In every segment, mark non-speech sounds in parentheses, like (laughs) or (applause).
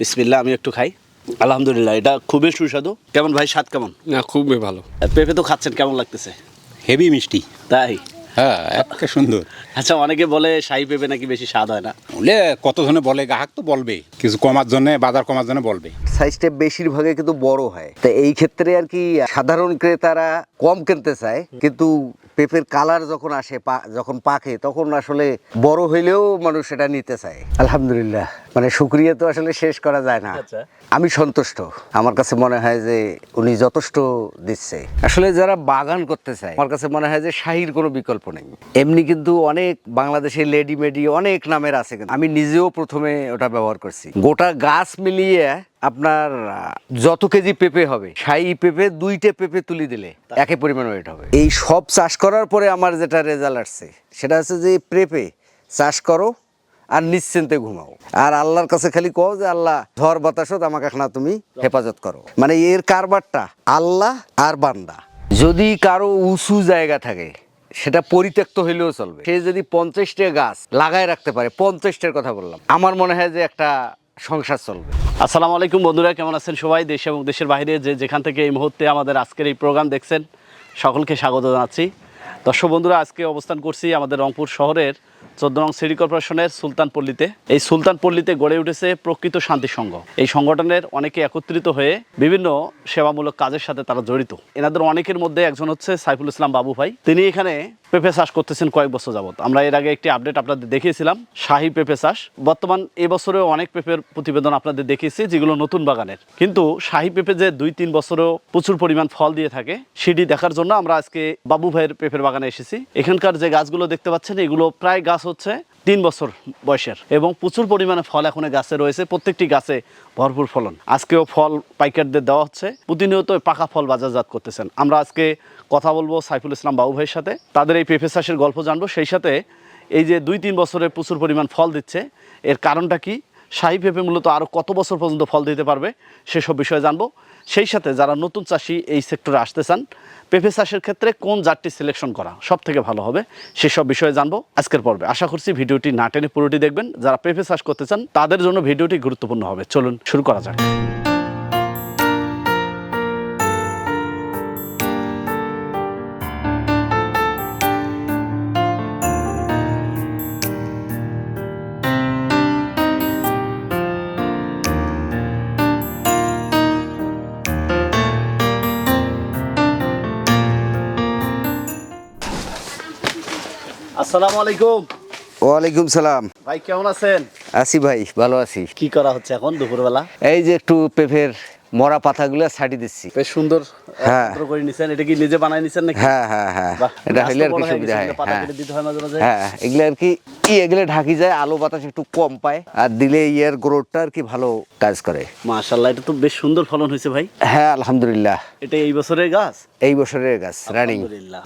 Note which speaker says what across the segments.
Speaker 1: বিসমিল্লাহ আমি একটু খাই। আলহামদুলিল্লাহ এটা খুবই সুস্বাদু। কেমন ভাই স্বাদ কেমন?
Speaker 2: না খুবই ভালো।
Speaker 1: পেঁপে তো খাচ্ছেন কেমন লাগতেছে?
Speaker 2: হেভি মিষ্টি।
Speaker 1: তাই?
Speaker 2: হ্যাঁ একটা সুন্দর।
Speaker 1: আচ্ছা অনেকে বলে শাহি পেঁপে নাকি বেশি স্বাদ হয় না।
Speaker 2: বলে কতজনে বলে গ্রাহক তো বলবে। কিছু কমার জন্য বাজার কমার জন্য বলবে।
Speaker 3: সাইজটা বেশিরভাগে কিন্তু বড় হয়। তা এই ক্ষেত্রে আর কি সাধারণ ক্রেতারা কম কিনতে চায় কিন্তু পেঁপের কালার যখন আসে যখন পাকে তখন আসলে বড় হইলেও মানুষ এটা নিতে চায়। আলহামদুলিল্লাহ। মানে শুক্রিয়া তো আসলে শেষ করা যায় না।
Speaker 1: আচ্ছা।
Speaker 3: আমি সন্তুষ্ট। আমার কাছে মনে হয় যে উনি যথেষ্ট দিচ্ছে। আসলে যারা বাগান করতে চায় আমার কাছে মনে হয় যে শাহির কোনো বিকল্প নেই। এমনি কিন্তু অনেক বাংলাদেশে লেডি মেডি অনেক নামের আছে কিন্তু আমি নিজেও প্রথমে ওটা ব্যবহার করছি। গোটা গাছ মিলিয়ে আপনার যত কেজি পেঁপে হবে শাহি পেঁপে দুইটা পেঁপে তুলি দিলে একই পরিমাণ ওয়েট হবে। এই সব চাষ করার পরে আমার যেটা রেজাল্ট আসছে সেটা হচ্ছে যে পেঁপে চাষ করো আর নিশ্চিন্তে ঘুমাও। আর আল্লাহর কাছে খালি কও যে আল্লাহ ঝড় বাতাসত আমাকে এখন তুমি হেফাজত করো। মানে এর কারবারটা আল্লাহ আর বান্দা। যদি কারও উঁচু জায়গা থাকে সেটা পরিত্যক্ত হইলেও চলবে। সে যদি পঞ্চাশটা গাছ লাগায় রাখতে পারে পঞ্চাশটার কথা বললাম। আমার মনে হয় যে একটা সংসার চলবে।
Speaker 1: আসসালামু আলাইকুম বন্ধুরা, কেমন আছেন সবাই? দেশ এবং দেশের বাইরে যে যেখান থেকে এই মুহূর্তে আমাদের আজকের এই প্রোগ্রাম দেখছেন, সকলকে স্বাগত জানাচ্ছি। দর্শক বন্ধুরা, আজকে অবস্থান করছি আমাদের রংপুর শহরের চোদ্দ নং সিটি কর্পোরেশনের সুলতানপল্লীতে। এই সুলতানপল্লীতে গড়ে উঠেছে প্রকৃত শান্তি সংঘ। এই সংগঠনের অনেকে একত্রিত হয়ে বিভিন্ন সেবামূলক কাজের সাথে তারা জড়িত। এনাদের অনেকের মধ্যে একজন হচ্ছে সাইফুল ইসলাম বাবু ভাই। তিনি এখানে পেঁপে চাষ করতেছেন কয়েক বছর যাবত আমরা এর আগে একটি আপডেট আপনাদের দেখিয়েছিলাম, শাহী পেঁপে চাষ। বর্তমান এবছরেও অনেক পেঁপের প্রতিবেদন আপনাদের দেখিয়েছি, যেগুলো নতুন বাগানের। কিন্তু শাহী পেঁপে যে দুই তিন বছরেও প্রচুর পরিমাণ ফল দিয়ে থাকে, সেটি দেখার জন্য আমরা আজকে বাবু ভাইয়ের পেঁপের বাগানে এসেছি। এখানকার যে গাছগুলো দেখতে পাচ্ছেন, এগুলো প্রায় গাছ হচ্ছে তিন বছর বয়সের এবং প্রচুর পরিমাণে ফল এখন গাছে রয়েছে। প্রত্যেকটি গাছে ভরপুর ফলন। আজকেও ফল পাইকারদের দেওয়া হচ্ছে। প্রতিনিয়ত পাকা ফল বাজারজাত করতেছেন। আমরা আজকে কথা বলব সাইফুল ইসলাম বাবু ভাইয়ের সাথে। তাদের এই পেঁপে চাষের গল্প জানব। সেই সাথে এই যে দুই তিন বছরে প্রচুর পরিমাণ ফল দিচ্ছে, এর কারণটা কি? শাহী পেঁপে মূলত আরও কত বছর পর্যন্ত ফল দিতে পারবে, সেসব বিষয়ে জানব। সেই সাথে যারা নতুন চাষি এই সেক্টরে আসতে চান, পেঁপে চাষের ক্ষেত্রে কোন জাতটি সিলেকশন করা সব থেকে ভালো হবে, সেসব বিষয়ে জানব আজকের পর্বে। আশা করছি ভিডিওটি না টেনে পুরোটি দেখবেন। যারা পেঁপে চাষ করতে চান, তাদের জন্য ভিডিওটি গুরুত্বপূর্ণ হবে। চলুন শুরু করা যাক। আসসালামু আলাইকুম।
Speaker 3: ওয়ালাইকুম সালাম।
Speaker 1: ভাই কেমন আছেন?
Speaker 3: আছি ভাই ভালো আছি।
Speaker 1: কি করা হচ্ছে এখন দুপুরবেলা?
Speaker 3: এই যে একটু পেঁপের মরা পাতাগুলো ছাড়ি দিচ্ছি।
Speaker 1: বেশ সুন্দর
Speaker 3: হ্যাঁ।
Speaker 1: করে নিছেন। এটা কি নিজে বানাই নিছেন নাকি?
Speaker 3: হ্যাঁ হ্যাঁ হ্যাঁ। এটা হইলে আর কি সুবিধা হয়
Speaker 1: পাতা
Speaker 3: হ্যাঁ।
Speaker 1: দিতে হয় মাঝে মাঝে।
Speaker 3: হ্যাঁ এগুলো আর কি ই এগুলো ঢাকি যায় আলো বাতাস একটু কম পায় আর দিলে ইয়ার গ্রোথটা আর কি ভালো কাজ করে।
Speaker 1: মাশাআল্লাহ এটা তো বেশ সুন্দর ফলন হয়েছে ভাই।
Speaker 3: হ্যাঁ আলহামদুলিল্লাহ।
Speaker 1: এটা এই বছরের গাছ?
Speaker 3: এই বছরের গাছ রানিং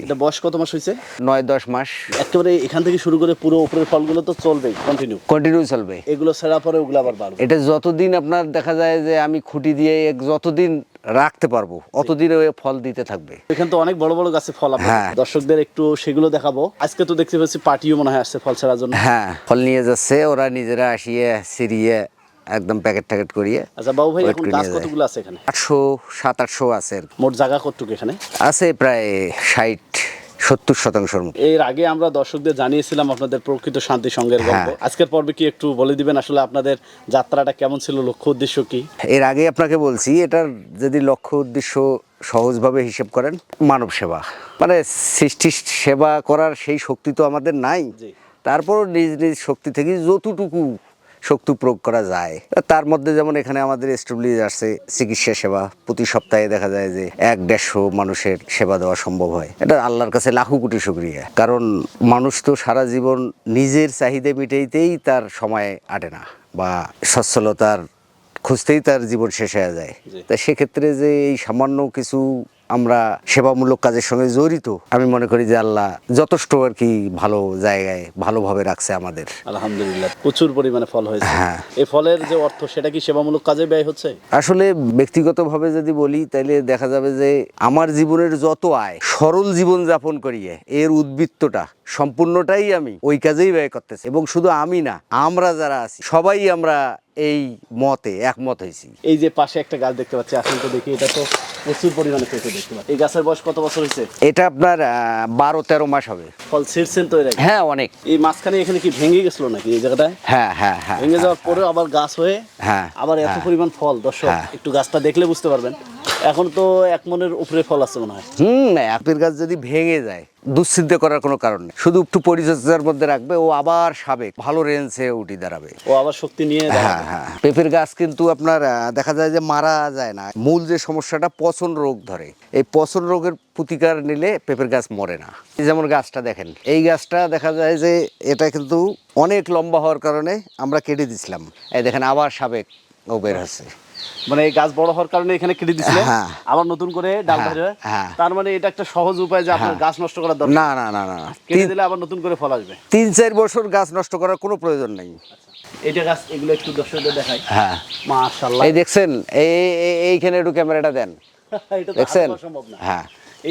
Speaker 1: এটা বয়স কত মাস হয়েছে?
Speaker 3: নয় দশ মাস।
Speaker 1: একেবারে এখান থেকে শুরু করে পুরো উপরের ফলগুলো তো চলবেই কন্টিনিউ
Speaker 3: কন্টিনিউ চলবে।
Speaker 1: এগুলো ছাড়া পরে ওগুলো আবার বাড়বে।
Speaker 3: এটা যতদিন আপনার দেখা যায় যে আমি খুঁটি দিয়ে যতদিন রাখতে পারব অতদিন ওই ফল দিতে থাকবে।
Speaker 1: এখানে তো অনেক বড় বড় গাছে ফল আছে
Speaker 3: হ্যাঁ।
Speaker 1: দর্শকদের একটু সেগুলো দেখাবো। আজকে তো দেখতে পাচ্ছি পার্টিও মনে হয় আসছে ফল ছাড়ার জন্য।
Speaker 3: হ্যাঁ ফল নিয়ে যাচ্ছে ওরা নিজেরা আসিয়ে সিরিয়ে একদম প্যাকেট ট্যাকেট করিয়ে
Speaker 1: আচ্ছা বাবু ভাই এখন গাছ কতগুলো আছে এখানে?
Speaker 3: আটশো সাত আটশো আছে
Speaker 1: মোট জায়গা কতটুকু এখানে?
Speaker 3: আছে প্রায় ষাট সত্তর শতাংশের মতো।
Speaker 1: এর আগে আমরা দর্শকদের জানিয়েছিলাম আপনাদের প্রকৃত শান্তি সংঘের গল্প।
Speaker 3: হ্যাঁ।
Speaker 1: আজকের পর্বে কি একটু বলে দিবেন আসলে আপনাদের যাত্রাটা কেমন ছিল লক্ষ্য উদ্দেশ্য কি?
Speaker 3: এর আগে আপনাকে বলছি এটার যদি লক্ষ্য উদ্দেশ্য সহজভাবে হিসেব করেন মানব সেবা। মানে সৃষ্টি সেবা করার সেই শক্তি তো আমাদের নাই। তারপর নিজ নিজ শক্তি থেকে যতটুকু শক্তি প্রয়োগ করা যায়। তার মধ্যে যেমন এখানে আমাদের এস্টাবলিশ আছে চিকিৎসা সেবা প্রতি সপ্তাহে দেখা যায় যে এক দেড়শো মানুষের সেবা দেওয়া সম্ভব হয়। এটা আল্লাহর কাছে লাখো কোটি শুক্রিয়া। কারণ মানুষ তো সারা জীবন নিজের চাহিদা মিটাইতেই তার সময় আটে না বা সচ্ছলতার খুঁজতেই তার জীবন শেষ হয়ে যায়। তা সেক্ষেত্রে যে এই সামান্য কিছু আমরা সেবামূলক কাজের সঙ্গে জড়িত। আমি মনে করি যে আল্লাহ যথেষ্ট আর কি ভালো জায়গায় ভালোভাবে রাখছে আমাদের।
Speaker 1: আলহামদুলিল্লাহ প্রচুর পরিমাণে ফল হয়েছে।
Speaker 3: হ্যাঁ।
Speaker 1: এই ফলের যে অর্থ সেটা কি সেবামূলক কাজে ব্যয় হচ্ছে?
Speaker 3: আসলে ব্যক্তিগতভাবে যদি বলি তাহলে দেখা যাবে যে আমার জীবনের যত আয় সরল জীবন যাপন করিয়ে এর উদ্বৃত্তটা সম্পূর্ণটাই আমি ওই কাজেই ব্যয় করতেছি। এবং শুধু আমি না আমরা যারা আছি সবাই আমরা এই মতে একমত হয়েছি।
Speaker 1: এই যে পাশে একটা গাছ দেখতে পাচ্ছি আসলে তো দেখি এটা তো প্রচুর পরিমাণে পেঁপে দেখতে পাচ্ছি। এই গাছের বয়স কত বছর হয়েছে?
Speaker 3: এটা আপনার বারো তেরো মাস হবে।
Speaker 1: ফল ছিঁড়ছেন তো
Speaker 3: হ্যাঁ অনেক।
Speaker 1: এই মাঝখানে এখানে কি ভেঙে গেছিল নাকি এই জায়গাটায়?
Speaker 3: হ্যাঁ হ্যাঁ হ্যাঁ
Speaker 1: ভেঙে যাওয়ার পরে আবার গাছ হয়ে
Speaker 3: হ্যাঁ
Speaker 1: আবার এত
Speaker 3: হ্যাঁ।
Speaker 1: পরিমাণ ফল দর্শক
Speaker 3: হ্যাঁ।
Speaker 1: একটু গাছটা দেখলে বুঝতে পারবেন। এখন তো এক মনের উপরে ফল আছে মনে হয়।
Speaker 3: হুম আপেল গাছ যদি ভেঙে যায় দুশ্চিন্তা করার কোনো কারণ নেই। শুধু একটু পরিচর্যার মধ্যে রাখবে ও আবার সাবেক ভালো রেঞ্জে উঠে দাঁড়াবে।
Speaker 1: ও আবার শক্তি নিয়ে
Speaker 3: হ্যাঁ হ্যাঁ পেঁপের গাছ কিন্তু আপনার দেখা যায় যে মারা যায় না। মূল যে সমস্যাটা পচন রোগ ধরে। এই পচন রোগের প্রতিকার নিলে পেঁপের গাছ মরে না। যেমন গাছটা দেখেন এই গাছটা দেখা যায় যে এটা কিন্তু অনেক লম্বা হওয়ার কারণে আমরা কেটে দিছিলাম। এই দেখেন আবার সাবেক ও বের হচ্ছে
Speaker 1: মানে এই গাছ বড় হওয়ার কারণে এখানে কেটে দিছিলে
Speaker 3: হ্যাঁ।
Speaker 1: আবার নতুন করে ডাল ধরে হয়
Speaker 3: হ্যাঁ।
Speaker 1: তার মানে এটা একটা সহজ উপায় যে আপনার। গাছ নষ্ট করার দরকার।
Speaker 3: না না না না।
Speaker 1: কেটে দিলে আবার নতুন করে ফল আসবে।
Speaker 3: তিন চার বছর গাছ নষ্ট করার কোনো প্রয়োজন নেই।
Speaker 1: এটা গাছ এগুলো একটু দর্শকদের দেখাই।
Speaker 3: হ্যাঁ।
Speaker 1: মাশাআল্লাহ।
Speaker 3: এই দেখছেন এই এই- এই- এইখানে একটু ক্যামেরাটা দেন। (laughs)
Speaker 1: এটা তো
Speaker 3: দেখছেন?
Speaker 1: সম্ভব না।
Speaker 3: হ্যাঁ।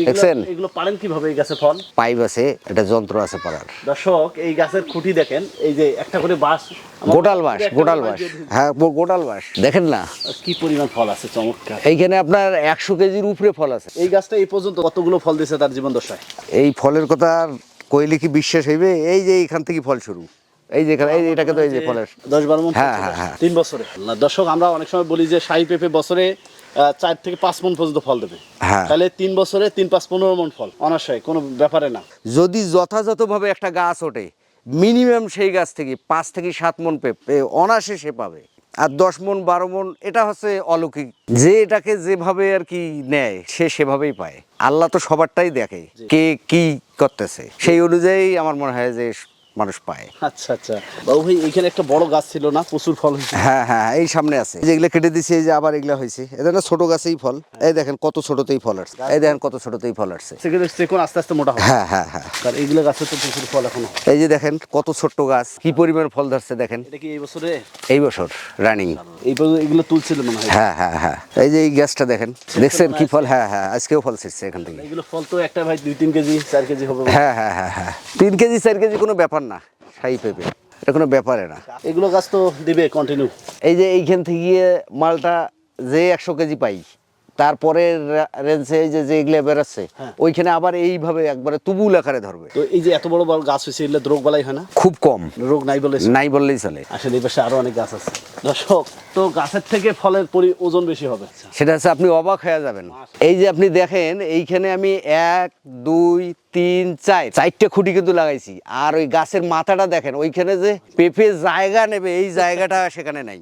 Speaker 3: দেখছেন?
Speaker 1: এগুলো পারেন কীভাবে এই গাছে ফল?
Speaker 3: পাইপ আছে এটা যন্ত্র আছে পাড়ার।
Speaker 1: দর্শক এই গাছের খুঁটি দেখেন এই যে একটা করে বাঁশ
Speaker 3: গোটাল বাস গোটাল
Speaker 1: বাঁশ।
Speaker 3: বাস হ্যাঁ গোটাল বাস দেখেন না?
Speaker 1: কি পরিমাণ ফল আছে চমৎকার।
Speaker 3: এইখানে আপনার একশো কেজির উপরে ফল আছে।
Speaker 1: এই গাছটা এই পর্যন্ত কতগুলো ফল দিয়েছে তার জীবন দশায়
Speaker 3: এই ফলের কথা কইলে কি বিশ্বাস হইবে? এই যে এইখান থেকে ফল শুরু। এই যে এই যে এটাকে তো এই যে ফলের
Speaker 1: দশ বারো
Speaker 3: হ্যাঁ, হ্যাঁ, হ্যাঁ।
Speaker 1: তিন বছরে। দর্শক আমরা অনেক সময় বলি যে শাহী পেঁপে বছরে চার থেকে পাঁচ মন পর্যন্ত ফল দেবে।
Speaker 3: হ্যাঁ।
Speaker 1: তাহলে তিন বছরে তিন পাঁচ পনেরো মন ফল অনাশয় কোনো ব্যাপারে না।
Speaker 3: যদি যথাযথভাবে একটা গাছ ওঠে মিনিমাম সেই গাছ থেকে পাঁচ থেকে সাত মন অনাসে সে পাবে। আর দশ মন বারো মন এটা হচ্ছে অলৌকিক। যে এটাকে যেভাবে আর কি নেয় সে সেভাবেই পায়। আল্লাহ তো সবারটাই দেখে কে কি করতেছে। সেই অনুযায়ী আমার মনে হয় যে মানুষ পায়।
Speaker 1: আচ্ছা আচ্ছা। বাবু ভাই এখানে একটা বড় গাছ ছিল না? প্রচুর ফল হয়েছে।
Speaker 3: হ্যাঁ হ্যাঁ এই সামনে আছে। যেগুলো কেটে দিছে এই যে আবার এগুলো হয়েছে। এটা না ছোট গাছেই ফল। এই দেখেন কত ছোটতেই ফল আসছে। এই দেখেন কত ছোটতেই ফল আসছে।
Speaker 1: সেগুলো সেগুন আস্তে আস্তে মোটা হবে।
Speaker 3: হ্যাঁ হ্যাঁ হ্যাঁ।
Speaker 1: আর এইগুলো গাছে তো প্রচুর ফল এখনও
Speaker 3: এই যে দেখেন কত ছোট্ট গাছ। কি পরিমাণ ফল ধরছে দেখেন।
Speaker 1: এটা কি এই বছরে?
Speaker 3: এই বছর রানিং।
Speaker 1: এই পর্যন্ত এগুলো তুলছিল মনে হয়।
Speaker 3: হ্যাঁ হ্যাঁ হ্যাঁ। এই যে এই গাছটা দেখেন দেখছেন কি ফল? হ্যাঁ হ্যাঁ আজকেও ফল ছিটছে এখান থেকে।
Speaker 1: এগুলো ফল তো একটা ভাই দুই তিন কেজি চার কেজি হবে।
Speaker 3: হ্যাঁ হ্যাঁ হ্যাঁ হ্যাঁ। তিন কেজি চার কেজি কোনো ব্যাপার না সাই পেঁপে এটা কোনো ব্যাপারে না।
Speaker 1: এগুলো গাছ তো দিবে কন্টিনিউ
Speaker 3: এই যে এইখান থেকে গিয়ে মালটা যে একশো কেজি পাই তারপরে রেঞ্জে এই যে যেগুলো বেরোচ্ছে
Speaker 1: হ্যাঁ।
Speaker 3: ওইখানে আবার এইভাবে একবারে তুবুল আকারে ধরবে।
Speaker 1: তো এই যে এত বড় বড় গাছ হয়েছে এগুলো রোগ বালাই হয় না?
Speaker 3: খুব কম।
Speaker 1: রোগ নাই বলে
Speaker 3: নাই বললেই চলে।
Speaker 1: আসলে এই পাশে আরও অনেক গাছ আছে। দর্শক তো গাছের থেকে ফলের পরি ওজন বেশি হবে।
Speaker 3: সেটা হচ্ছে আপনি অবাক হয়ে যাবেন। এই যে আপনি দেখেন এইখানে আমি এক দুই তিন চার চারটে খুঁটি কিন্তু লাগাইছি। আর ওই গাছের মাথাটা দেখেন ওইখানে যে পেঁপে জায়গা নেবে এই জায়গাটা সেখানে নাই।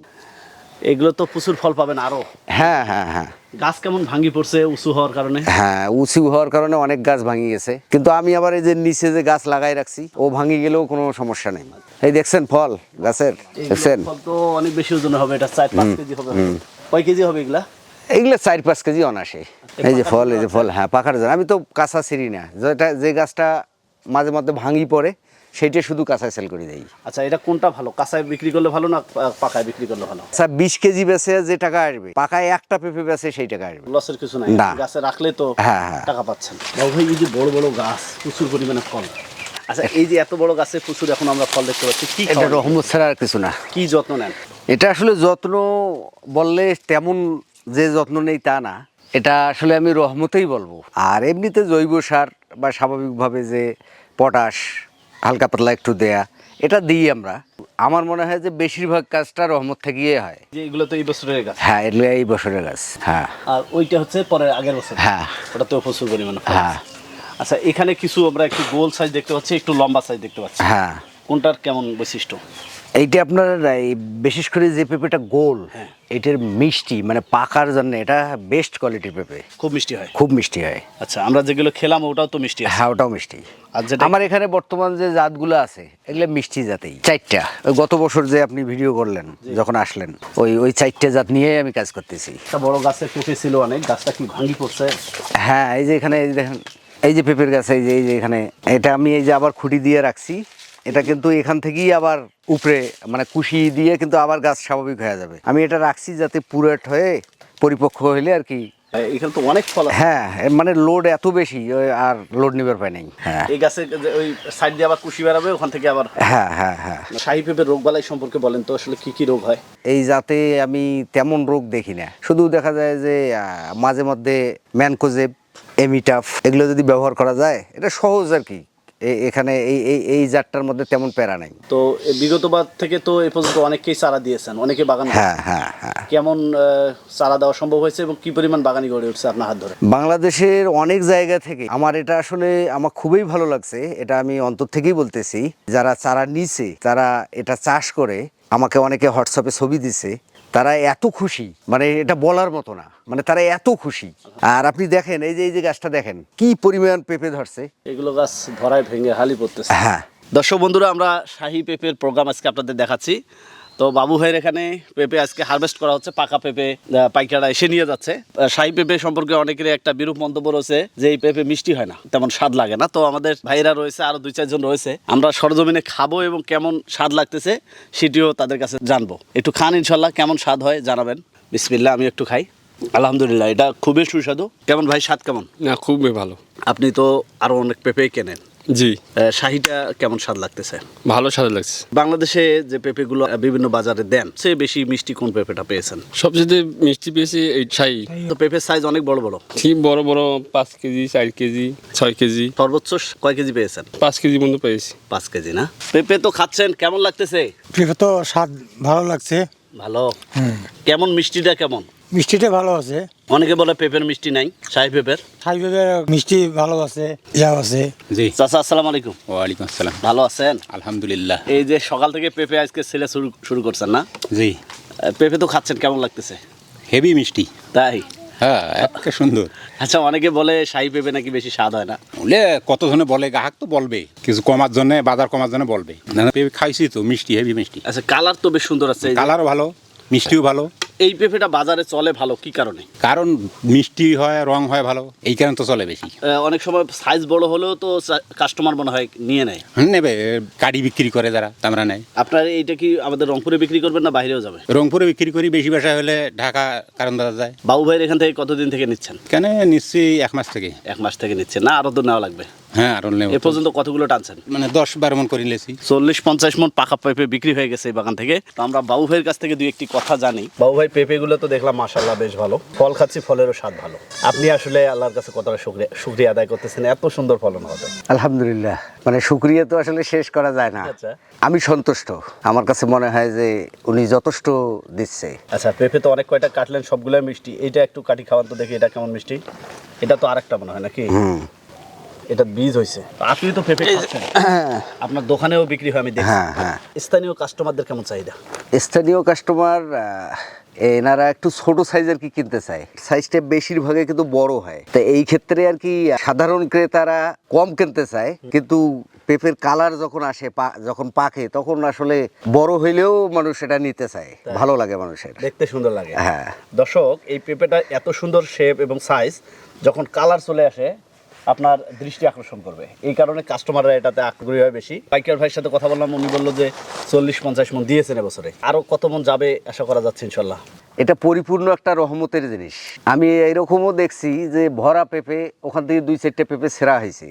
Speaker 1: এগুলো তো প্রচুর ফল পাবেন আরও।
Speaker 3: হ্যাঁ হ্যাঁ হ্যাঁ।
Speaker 1: গাছ কেমন ভাঙ্গি পড়ছে উঁচু হওয়ার কারণে?
Speaker 3: হ্যাঁ উঁচু হওয়ার কারণে অনেক গাছ ভাঙি গেছে। কিন্তু আমি আবার এই যে নিচে যে গাছ লাগাই রাখছি ও ভাঙি গেলেও কোনো সমস্যা নেই। এই দেখছেন ফল গাছের দেখছেন?
Speaker 1: ফল তো অনেক বেশি ওজন হবে এটা চার পাঁচ কেজি হবে। কয় কেজি হবে এগুলা?
Speaker 3: এইগুলো চার পাঁচ কেজি অনাসে এই যে ফল এই যে ফল হ্যাঁ পাখার জন্য। আমি তো কাঁচা ছিঁড়ি না যেটা যে গাছটা মাঝে মধ্যে ভাঙি পড়ে সেইটা শুধু কাঁচায় সেল করে দেই।
Speaker 1: আচ্ছা এটা কোনটা ভালো? কাঁচায় বিক্রি করলে ভালো না পাকায় বিক্রি করলে ভালো?
Speaker 3: আচ্ছা বিশ কেজি বেচে যে টাকা আসবে পাকায় একটা পেঁপে বেচে সেই টাকা আসবে।
Speaker 1: লসের কিছু নাই। গাছে রাখলে তো
Speaker 3: হ্যাঁ, হ্যাঁ।
Speaker 1: টাকা পাচ্ছেন। ভাই এই যে বড় বড় গাছ প্রচুর পরিমাণে ফল। আচ্ছা এই যে এত বড় গাছে প্রচুর এখন আমরা ফল দেখতে পাচ্ছি কি
Speaker 3: এটা রহমত ছাড়া আর কিছু না।
Speaker 1: কি যত্ন নেন?
Speaker 3: এটা আসলে যত্ন বললে তেমন যে যত্ন নেই তা না। এটা আসলে আমি রহমতেই বলব। আর এমনিতে জৈব সার বা স্বাভাবিকভাবে যে পটাশ হালকা পাতলা একটু দেয়া এটা দিই আমরা। আমার মনে হয় যে বেশিরভাগ কাজটা রহমত থেকেই হয়।
Speaker 1: যে এগুলো তো এই বছরের গাছ
Speaker 3: হ্যাঁ এগুলো এই বছরের গাছ হ্যাঁ।
Speaker 1: আর ওইটা হচ্ছে পরের আগের বছর।
Speaker 3: হ্যাঁ।
Speaker 1: ওটা তো প্রচুর পরিমাণে
Speaker 3: হ্যাঁ।
Speaker 1: আচ্ছা এখানে কিছু আমরা একটু গোল সাইজ দেখতে পাচ্ছি একটু লম্বা সাইজ দেখতে পাচ্ছি।
Speaker 3: হ্যাঁ।
Speaker 1: কোনটার কেমন বৈশিষ্ট্য?
Speaker 3: এইটা আপনার এই বিশেষ করে যে পেঁপেটা গোল এটার মিষ্টি মানে পাকার জন্য এটা বেস্ট কোয়ালিটির পেঁপে।
Speaker 1: খুব মিষ্টি হয়।
Speaker 3: খুব মিষ্টি হয়।
Speaker 1: আচ্ছা আমরা যেগুলো খেলাম ওটাও তো মিষ্টি
Speaker 3: হ্যাঁ ওটাও মিষ্টি।
Speaker 1: আর যেটা-
Speaker 3: আমার এখানে বর্তমান যে জাতগুলো আছে এগুলো মিষ্টি জাতেই। চারটা। ওই গত বছর যে আপনি ভিডিও করলেন যখন আসলেন ওই ওই চারটা জাত নিয়েই আমি কাজ করতেছি।
Speaker 1: একটা বড় গাছে পেঁপে ছিল অনেক গাছটা কি ভাঙি পড়ছে?
Speaker 3: হ্যাঁ এই যে এখানে দেখেন এই যে পেঁপের গাছ এই যে এই যে এখানে এটা আমি এই যে আবার খুঁটি দিয়ে রাখছি এটা কিন্তু এখান থেকেই আবার উপরে মানে কুশি দিয়ে কিন্তু আবার গাছ স্বাভাবিক হয়ে যাবে। আমি এটা রাখছি যাতে পুরেট হয়ে পরিপক্ক হইলে আর কি
Speaker 1: এখানে তো অনেক ফল
Speaker 3: হ্যাঁ মানে লোড এত বেশি আর লোড নিবার পাই নাই। হ্যাঁ।
Speaker 1: এই গাছে ওই সাইড দিয়ে আবার কুশি বেরাবে ওখান থেকে আবার
Speaker 3: হ্যাঁ হ্যাঁ হ্যাঁ।
Speaker 1: শাহী পেঁপের রোগ বালাই সম্পর্কে বলেন তো আসলে কি কি রোগ হয়?
Speaker 3: এই জাতে আমি তেমন রোগ দেখি না। শুধু দেখা যায় যে মাঝে মধ্যে ম্যানকোজেব এমিটাফ এগুলো যদি ব্যবহার করা যায় এটা সহজ আর কি। এখানে এই এই এই জাতটার মধ্যে তেমন প্যারা নাই।
Speaker 1: তো বিগতবার থেকে তো এ পর্যন্ত অনেকেই চারা দিয়েছেন অনেকে বাগান
Speaker 3: হ্যাঁ হ্যাঁ হ্যাঁ।
Speaker 1: কেমন চারা দেওয়া সম্ভব হয়েছে এবং কি পরিমাণ বাগানি গড়ে উঠছে আপনার হাত ধরে?
Speaker 3: বাংলাদেশের অনেক জায়গা থেকে আমার এটা আসলে আমার খুবই ভালো লাগছে এটা আমি অন্তর থেকেই বলতেছি যারা চারা নিছে তারা এটা চাষ করে আমাকে অনেকে হোয়াটসঅ্যাপে ছবি দিছে তারা এত খুশি মানে এটা বলার মতো না মানে তারা এত খুশি। আর আপনি দেখেন এই যে এই যে গাছটা দেখেন কি পরিমাণ পেঁপে ধরছে।
Speaker 1: এগুলো গাছ ধরায় ভেঙে হালি পড়তেছে।
Speaker 3: হ্যাঁ।
Speaker 1: দর্শক বন্ধুরা আমরা শাহি পেঁপের প্রোগ্রাম আজকে আপনাদের দেখাচ্ছি। তো বাবু ভাইয়ের এখানে পেঁপে আজকে হারভেস্ট করা হচ্ছে পাকা পেঁপে আহ, পাইকাররা এসে নিয়ে যাচ্ছে। শাহী পেঁপে সম্পর্কে অনেকেরই একটা বিরূপ মন্তব্য রয়েছে যে এই পেঁপে মিষ্টি হয় না তেমন স্বাদ লাগে না। তো আমাদের ভাইরা রয়েছে আরও দুই চারজন রয়েছে। আমরা সরজমিনে খাব এবং কেমন স্বাদ লাগতেছে সেটিও তাদের কাছে জানব। একটু খান ইনশাল্লাহ কেমন স্বাদ হয় জানাবেন। বিসমিল্লা আমি একটু খাই। আলহামদুলিল্লাহ এটা খুবই সুস্বাদু। কেমন ভাই স্বাদ কেমন?
Speaker 4: না খুবই ভালো।
Speaker 1: আপনি তো আরও অনেক পেঁপেই কেনেন।
Speaker 4: জি।
Speaker 1: শাহিটা কেমন স্বাদ লাগতেছে?
Speaker 4: ভালো স্বাদ লাগছে।
Speaker 1: বাংলাদেশে যে পেঁপেগুলো বিভিন্ন বাজারে দেন সে বেশি মিষ্টি কোন পেঁপেটা পেয়েছেন?
Speaker 4: সবচেয়ে মিষ্টি পেয়েছি এই ছাই
Speaker 1: তো পেঁপের সাইজ অনেক বড় বড়।
Speaker 4: ঠিক বড় বড় পাঁচ কেজি চার কেজি ছয় কেজি।
Speaker 1: সর্বোচ্চ কয় কেজি পেয়েছেন?
Speaker 4: পাঁচ কেজি মতো পেয়েছি।
Speaker 1: পাঁচ কেজি না? পেঁপে তো খাচ্ছেন কেমন লাগতেছে?
Speaker 5: পেঁপে তো স্বাদ ভালো লাগছে।
Speaker 1: ভালো। কেমন মিষ্টিটা কেমন?
Speaker 5: মিষ্টিটা ভালো আছে।
Speaker 1: অনেকে বলে পেঁপের মিষ্টি নাই শাহি পেঁপের।
Speaker 5: ছাই পেঁপে মিষ্টি ভালো আছে ইয়া আছে।
Speaker 2: জি।
Speaker 1: চাচা আসসালামু আলাইকুম।
Speaker 2: ওয়ালাইকুম আসসালাম।
Speaker 1: ভালো আছেন?
Speaker 2: আলহামদুলিল্লাহ।
Speaker 1: এই যে সকাল থেকে পেঁপে আজকে ছেলে শুরু শুরু করছেন না?
Speaker 2: জি।
Speaker 1: পেঁপে তো খাচ্ছেন কেমন লাগতেছে?
Speaker 2: হেভি মিষ্টি।
Speaker 1: তাই?
Speaker 2: হ্যাঁ সুন্দর।
Speaker 1: আচ্ছা অনেকে বলে শাহি পেঁপে নাকি বেশি স্বাদ হয় না।
Speaker 2: বলে কতজনে বলে গ্রাহক তো বলবে কিছু কমার জন্য বাজার কমার জন্য বলবে। পেঁপে খাইছি তো মিষ্টি হেভি মিষ্টি।
Speaker 1: আচ্ছা কালার তো বেশ সুন্দর আছে।
Speaker 2: কালারও ভালো মিষ্টিও ভালো।
Speaker 1: এই পেঁপেটা বাজারে চলে ভালো কি কারণে?
Speaker 2: কারণ মিষ্টি হয় রং হয় ভালো এই কারণে তো চলে বেশি।
Speaker 1: অনেক সময় সাইজ বড় হলেও তো কাস্টমার মনে হয় নিয়ে নেয়।
Speaker 2: নেবে কাড়ি বিক্রি করে যারা তামরা নেয়
Speaker 1: আপনার এইটা কি আমাদের রংপুরে বিক্রি করবেন না বাইরেও যাবে?
Speaker 2: রংপুরে বিক্রি করি বেশি বাসা হলে ঢাকা কারণ দাদা যায়।
Speaker 1: বাবু ভাইয়ের এখান থেকে কতদিন থেকে নিচ্ছেন?
Speaker 2: কেন নিশ্চয়ই এক মাস থেকে।
Speaker 1: এক মাস থেকে নিচ্ছেন না আরও তো নেওয়া লাগবে।
Speaker 2: হ্যাঁ আর
Speaker 1: এ পর্যন্ত কতগুলো টানছেন?
Speaker 2: মানে দশ বারো মন করে
Speaker 1: চল্লিশ পঞ্চাশ মন পাকা পেঁপে বিক্রি হয়ে গেছে এই বাগান থেকে। তো আমরা বাবু ভাইয়ের কাছ থেকে দুই একটি কথা জানি। বাবু ভাই পেঁপেগুলো তো দেখলাম বেশ ভালো। ফল খাচ্ছি ফলেরও স্বাদ ভালো। আপনি আসলে আল্লাহর কাছে কতটা শুক্রিয়া শুক্রিয়া আদায় করতেছেন? এত সুন্দর ফলন হবে।
Speaker 3: আলহামদুলিল্লাহ। মানে শুক্রিয়া তো আসলে শেষ করা যায় না।
Speaker 1: আচ্ছা।
Speaker 3: আমি সন্তুষ্ট। আমার কাছে মনে হয় যে উনি যথেষ্ট দিচ্ছে।
Speaker 1: আচ্ছা পেঁপে তো অনেক কয়টা কাটলেন সবগুলোই মিষ্টি। এটা একটু কাটি খাওয়ান তো দেখি এটা কেমন মিষ্টি। এটা তো আরেকটা মনে হয় নাকি?
Speaker 3: হুম।
Speaker 1: এটা বীজ হয়েছে আপনি তো পেঁপে খাচ্ছেন। আপনার দোকানেও বিক্রি হয় আমি দেখি
Speaker 3: হ্যাঁ হ্যাঁ।
Speaker 1: স্থানীয় কাস্টমারদের কেমন চাহিদা?
Speaker 3: স্থানীয় কাস্টমার এনারা একটু ছোট সাইজের কি কিনতে চায়। সাইজটা বেশিরভাগে কিন্তু বড় হয়। তো এই ক্ষেত্রে আর কি সাধারণ ক্রেতারা কম কিনতে চায়। কিন্তু পেঁপের কালার যখন আসে পা- যখন পাকে তখন আসলে বড় হইলেও মানুষ এটা নিতে চায়। ভালো লাগে মানুষের।
Speaker 1: দেখতে সুন্দর লাগে।
Speaker 3: হ্যাঁ।
Speaker 1: দর্শক এই পেঁপেটা এত সুন্দর শেপ এবং সাইজ যখন কালার চলে আসে আপনার দৃষ্টি আকর্ষণ করবে। এই কারণে কাস্টমাররা এটাতে আগ্রহী হয় বেশি। পাইকার ভাইয়ের সাথে কথা বললাম উনি বলল যে চল্লিশ পঞ্চাশ মন দিয়েছেন এবছরে। আরও কত মন যাবে আশা করা যাচ্ছে ইনশাল্লাহ?
Speaker 3: এটা পরিপূর্ণ একটা রহমতের জিনিস। আমি এরকমও দেখছি যে ভরা পেঁপে ওখান থেকে দুই চারটে পেঁপে ছেঁড়া হয়েছে।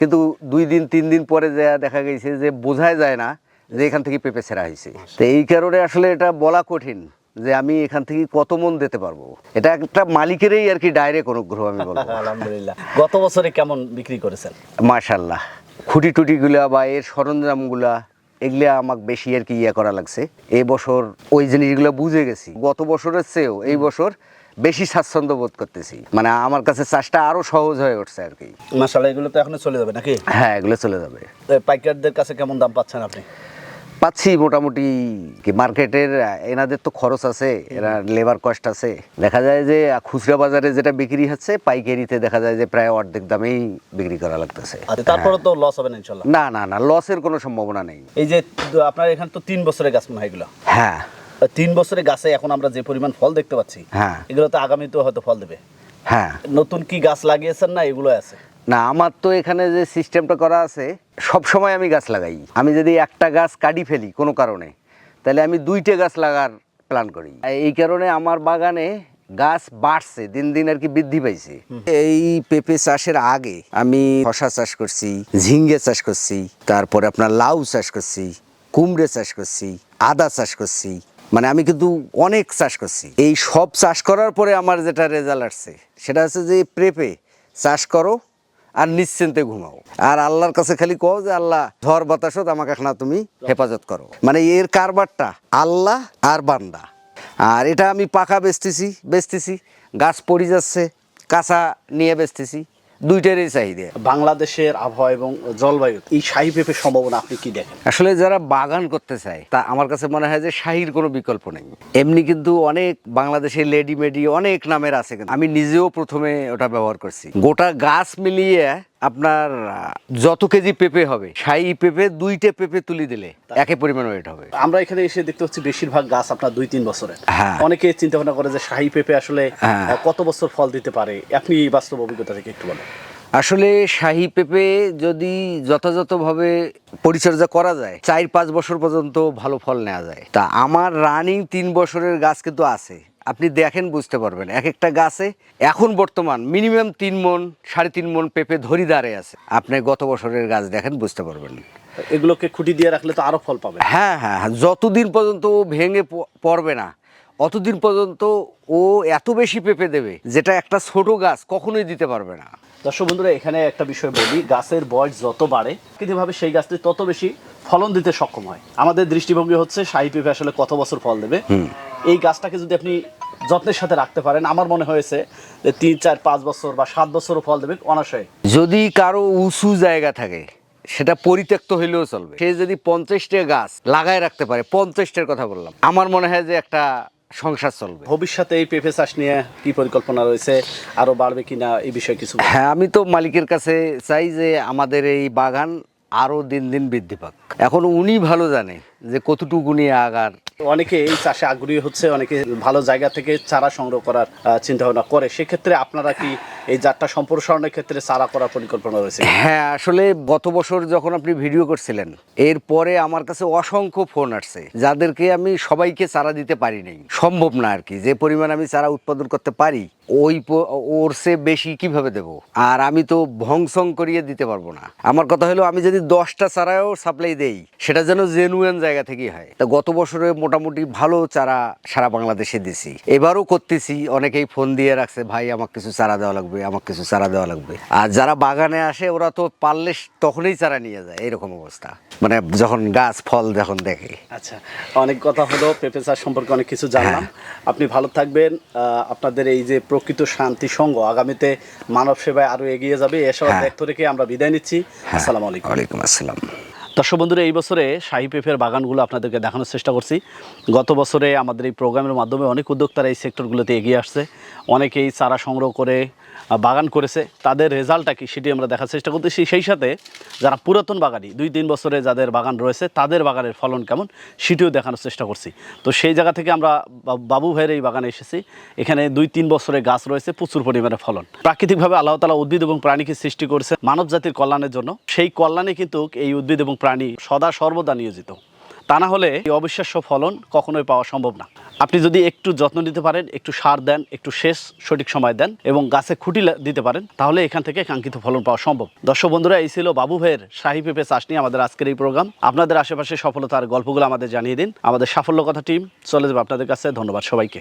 Speaker 3: কিন্তু দুই দিন তিন দিন পরে যা দেখা গেছে যে বোঝাই যায় না যে এখান থেকে পেঁপে ছেঁড়া হয়েছে। তো এই কারণে আসলে এটা বলা কঠিন। যে আমি এখান থেকে কত মন দিতে পারব? এটা একটা মালিকেরই আর কি ডাইরেক্ট অনুগ্রহ আমি বলব। (laughs)
Speaker 1: আলহামদুলিল্লাহ। গত বছরে কেমন বিক্রি করেছেন?
Speaker 3: মাশাল্লাহ খুঁটি টুটিগুলা বা এর সরঞ্জামগুলা এগুলা আমাকে বেশি আর কি ইয়ে করা লাগছে। এই বছর ওই জিনিসগুলো বুঝে গেছি। গত বছরের চেয়েও এই বছর বেশি স্বাচ্ছন্দ্য বোধ করতেছি। মানে আমার কাছে চাষটা আরও সহজ হয়ে উঠছে আর কি।
Speaker 1: মাসাল্লাহ এগুলো তো এখনও চলে যাবে নাকি?
Speaker 3: হ্যাঁ এগুলো চলে যাবে।
Speaker 1: পাইকারদের কাছে কেমন দাম পাচ্ছেন আপনি?
Speaker 3: পাচ্ছি মোটামুটি কি মার্কেটের এনাদের তো খরচ আছে এরা লেবার কস্ট আছে। দেখা যায় যে খুচরা বাজারে যেটা বিক্রি হচ্ছে পাইকারিতে দেখা যায় যে প্রায় অর্ধেক দামেই বিক্রি করা লাগতেছে।
Speaker 1: আচ্ছা তারপরে তো লস হবে না ইনশাল্লাহ?
Speaker 3: না না না লসের কোনো সম্ভাবনা নেই।
Speaker 1: এই যে আপনার এখানে তো তিন বছরের গাছ মনে হয়
Speaker 3: হ্যাঁ।
Speaker 1: তিন বছরের গাছে এখন আমরা যে পরিমাণ ফল দেখতে পাচ্ছি
Speaker 3: হ্যাঁ।
Speaker 1: এগুলো তো আগামীতেও হয়তো ফল দেবে।
Speaker 3: হ্যাঁ।
Speaker 1: নতুন কি গাছ লাগিয়েছেন না এগুলো আছে?
Speaker 3: না, আমার তো এখানে যে সিস্টেমটা করা আছে সব সময় আমি গাছ লাগাই। আমি যদি একটা গাছ কাটি ফেলি কোনো কারণে, তাহলে আমি দুইটা গাছ লাগার প্ল্যান করি। এই কারণে আমার বাগানে গাছ বাড়ছে, দিন দিন আর কি বৃদ্ধি পাইছে। এই পেঁপে চাষের আগে আমি শশা চাষ করছি, ঝিঙ্গে চাষ করছি, তারপরে আপনার লাউ চাষ করছি, কুমড়ে চাষ করছি, আদা চাষ করছি। মানে আমি কিন্তু অনেক চাষ করছি। এই সব চাষ করার পরে আমার যেটা রেজাল্ট আসছে, সেটা হচ্ছে যে পেঁপে চাষ করো আর নিশ্চিন্তে ঘুমাও। আর আল্লাহর কাছে খালি কও যে, আল্লাহ, ঝড় বাতাসত আমাকে এখন তুমি হেফাজত করো। মানে এর কারবারটা আল্লাহ আর বান্দা। আর এটা আমি পাখা বেচতেছি বেচতেছি, গাছ পড়ে যাচ্ছে, কাঁচা নিয়ে বেচতেছি। দুইটারই চাহিদা।
Speaker 1: বাংলাদেশের আবহাওয়া এবং জলবায়ু এই শাহী পেঁপের সম্ভাবনা আপনি কি দেখেন?
Speaker 3: আসলে যারা বাগান করতে চায় তা আমার কাছে মনে হয় যে শাহির কোনো বিকল্প নেই। এমনি কিন্তু অনেক বাংলাদেশের লেডি মেডি অনেক নামের আছে আমি নিজেও প্রথমে ওটা ব্যবহার করছি। গোটা গাছ মিলিয়ে আপনার যত কেজি পেঁপে হবে শাহি পেঁপে দুইটা পেঁপে তুলি দিলে একই পরিমাণ ওয়েট হবে।
Speaker 1: আমরা এখানে এসে দেখতে হচ্ছি বেশিরভাগ গাছ আপনার দুই তিন বছরের।
Speaker 3: হ্যাঁ।
Speaker 1: অনেকে চিন্তা ভাবনা করে যে শাহী পেঁপে আসলে
Speaker 3: হ্যাঁ।
Speaker 1: কত বছর ফল দিতে পারে? আপনি এই বাস্তব অভিজ্ঞতা থেকে একটু বলেন।
Speaker 3: আসলে শাহি পেঁপে যদি যথাযথভাবে পরিচর্যা করা যায় চার পাঁচ বছর পর্যন্ত ভালো ফল নেওয়া যায়। তা আমার রানিং তিন বছরের গাছ কিন্তু আছে। আপনি দেখেন বুঝতে পারবেন। এক একটা গাছে এখন বর্তমান মিনিমাম তিন মন সাড়ে তিন মন পেঁপে ধরি দাঁড়িয়ে আছে। আপনি গত বছরের গাছ দেখেন বুঝতে পারবেন।
Speaker 1: এগুলোকে খুঁটি দিয়ে রাখলে তো আরও ফল পাবে
Speaker 3: হ্যাঁ হ্যাঁ হ্যাঁ। যতদিন পর্যন্ত ও ভেঙে পড়বে না অতদিন পর্যন্ত ও এত বেশি পেঁপে দেবে যেটা একটা ছোট গাছ কখনোই দিতে পারবে না।
Speaker 1: দর্শক বন্ধুরা এখানে একটা বিষয় বলি গাছের বয়স যত বাড়ে কৃতিভাবে সেই গাছটি তত বেশি ফলন দিতে সক্ষম হয়। আমাদের দৃষ্টিভঙ্গি হচ্ছে শাহী পেঁপে আসলে কত বছর ফল দেবে? এই গাছটাকে যদি আপনি যত্নের সাথে রাখতে পারেন আমার মনে হয়েছে যে তিন চার পাঁচ বছর বা সাত বছরও ফল দেবে অনাশয়
Speaker 3: যদি কারও উঁচু জায়গা থাকে সেটা পরিত্যক্ত হইলেও চলবে। সে যদি পঞ্চাশটা গাছ লাগায় রাখতে পারে পঞ্চাশটার কথা বললাম। আমার মনে হয় যে একটা সংসার চলবে।
Speaker 1: ভবিষ্যতে এই পেঁপে চাষ নিয়ে কি পরিকল্পনা রয়েছে? আরও বাড়বে কিনা এই বিষয়ে কিছু
Speaker 3: হ্যাঁ আমি তো মালিকের কাছে চাই যে আমাদের এই বাগান আরও দিন দিন বৃদ্ধি পাক। এখন উনি ভালো জানে যে কতটুকু নিয়ে আগার
Speaker 1: অনেকে এই চাষে আগ্রহী হচ্ছে, অনেকে ভালো জায়গা থেকে চারা সংগ্রহ করার চিন্তা ভাবনা করে। সেক্ষেত্রে আপনারা কি এই জাতটা সম্প্রসারণের ক্ষেত্রে চারা করার পরিকল্পনা রয়েছে?
Speaker 3: হ্যাঁ আসলে গত বছর যখন আপনি ভিডিও করছিলেন এরপরে আমার কাছে অসংখ্য ফোন আসছে, যাদেরকে আমি সবাইকে চারা দিতে পারি নাই। সম্ভব না আর কি, যে পরিমাণ আমি চারা উৎপাদন করতে পারি ওই ওর সে বেশি কীভাবে দেব? আর আমি তো ভংসং করিয়ে দিতে পারব না। আমার কথা হলো আমি যদি দশটা চারাও সাপ্লাই দেই সেটা যেন জেনুয়েন জায়গা থেকেই হয়। তা গত বছরে মোটামুটি ভালো চারা সারা বাংলাদেশে দিছি। এবারও করতেছি অনেকেই ফোন দিয়ে রাখছে ভাই আমাকে কিছু চারা দেওয়া লাগবে আমাকে কিছু চারা দেওয়া লাগবে। আর যারা বাগানে আসে ওরা তো পারলে তখনই চারা নিয়ে যায় এরকম অবস্থা। মানে যখন গাছ ফল যখন দেখে।
Speaker 1: আচ্ছা অনেক কথা হলো পেঁপে চাষ সম্পর্কে অনেক কিছু জানলাম। আপনি ভালো থাকবেন। আহ, আপনাদের এই যে প্রকৃত শান্তি সঙ্গ। আগামীতে মানব সেবায় আরও এগিয়ে যাবে এসব
Speaker 3: দায়িত্ব
Speaker 1: ব্যক্ত রেখে আমরা বিদায় নিচ্ছি। আসসালাম আলাইকুম।
Speaker 3: ওয়ালাইকুম আসসালাম।
Speaker 1: দর্শক বন্ধুরা এই বছরে শাহি পেঁপের বাগানগুলো আপনাদেরকে দেখানোর চেষ্টা করছি। গত বছরে আমাদের এই প্রোগ্রামের মাধ্যমে অনেক উদ্যোক্তারা এই সেক্টরগুলোতে এগিয়ে আসছে। অনেকেই চারা সংগ্রহ করে বাগান করেছে, তাদের রেজাল্টটা কি সেটি আমরা দেখার চেষ্টা করতেছি। সেই সাথে যারা পুরাতন বাগানি, দুই তিন বছরে যাদের বাগান রয়েছে, তাদের বাগানের ফলন কেমন সেটিও দেখানোর চেষ্টা করছি। তো সেই জায়গা থেকে আমরা বাবু ভাইয়ের এই বাগানে এসেছি। এখানে দুই তিন বছরে গাছ রয়েছে, প্রচুর পরিমাণে ফলন। প্রাকৃতিকভাবে আল্লাহ তালা উদ্ভিদ এবং প্রাণীকে সৃষ্টি করেছে মানব জাতির কল্যাণের জন্য। সেই কল্যাণে কিন্তু এই উদ্ভিদ এবং প্রাণী সদা সর্বদা নিয়োজিত। তা না হলে এই অবিশ্বাস্য ফলন কখনোই পাওয়া সম্ভব না। আপনি যদি একটু যত্ন নিতে পারেন, একটু সার দেন, একটু শেষ সঠিক সময় দেন এবং গাছে খুঁটি দিতে পারেন, তাহলে এখান থেকে কাঙ্ক্ষিত ফলন পাওয়া সম্ভব। দর্শক বন্ধুরা, এই ছিল বাবু ভাইয়ের শাহি পেঁপে চাষ নিয়ে আমাদের আজকের এই প্রোগ্রাম। আপনাদের আশেপাশে সফলতার গল্পগুলো আমাদের জানিয়ে দিন। আমাদের সাফল্য কথা টিম চলে যাবে আপনাদের কাছে। ধন্যবাদ সবাইকে।